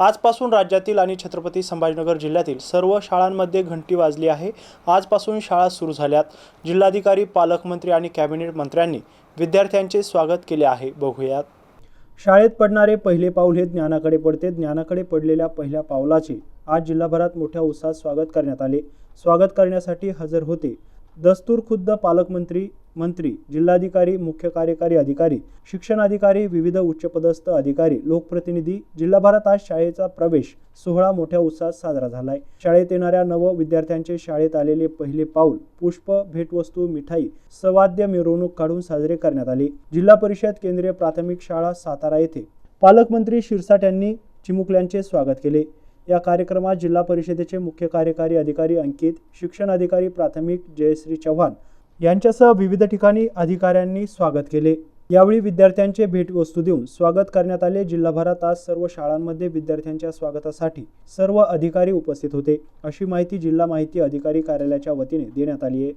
आजपासून राज्यातील आणि छत्रपती संभाजीनगर जिल्ह्यातील सर्व शाळांमध्ये घंटी वाजली आहे. आजपासून शाळा सुरू झाल्यात. जिल्हाधिकारी पालकमंत्री आणि कॅबिनेट मंत्र्यांनी विद्यार्थ्यांचे स्वागत केले आहे. बघूयात. शाळेत पडणारे पहिले पाऊल हे ज्ञानाकडे पडते. ज्ञानाकडे पडलेल्या पहिल्या पावलाचे आज जिल्हाभरात मोठ्या उत्साहात स्वागत करण्यात आले. स्वागत करण्यासाठी हजर होते. दस्तूर खुद्द पालकमंत्री मंत्री जिल्हाधिकारी मुख्य कार्यकारी अधिकारी शिक्षणाधिकारी विविध उच्चपदस्थ अधिकारी लोकप्रतिनिधी जिल्हाभरात आज शाळेचा प्रवेश सोहळा मोठ्या उत्साहात साजरा झालाय. शाळेत येणाऱ्या नव विद्यार्थ्यांचे शाळेत आलेले पहिले पाऊल पुष्प भेटवस्तू मिठाई सवाद्य मिरवणूक काढून साजरे करण्यात आले. जिल्हा परिषद केंद्रीय प्राथमिक शाळा सातारा येथे पालकमंत्री शिरसाट यांनी चिमुकल्यांचे स्वागत केले. या कार्यक्रमात जिल्हा परिषदेचे मुख्य कार्यकारी अधिकारी अंकित शिक्षण अधिकारी प्राथमिक जयश्री चव्हाण यांच्यासह विविध ठिकाणी अधिकाऱ्यांनी स्वागत केले. यावेळी विद्यार्थ्यांचे भेटवस्तू देऊन स्वागत करण्यात आले. जिल्हाभरात आज सर्व शाळांमध्ये विद्यार्थ्यांच्या स्वागतासाठी सर्व अधिकारी उपस्थित होते. अशी माहिती जिल्हा माहिती अधिकारी कार्यालयाच्या वतीने देण्यात आली आहे.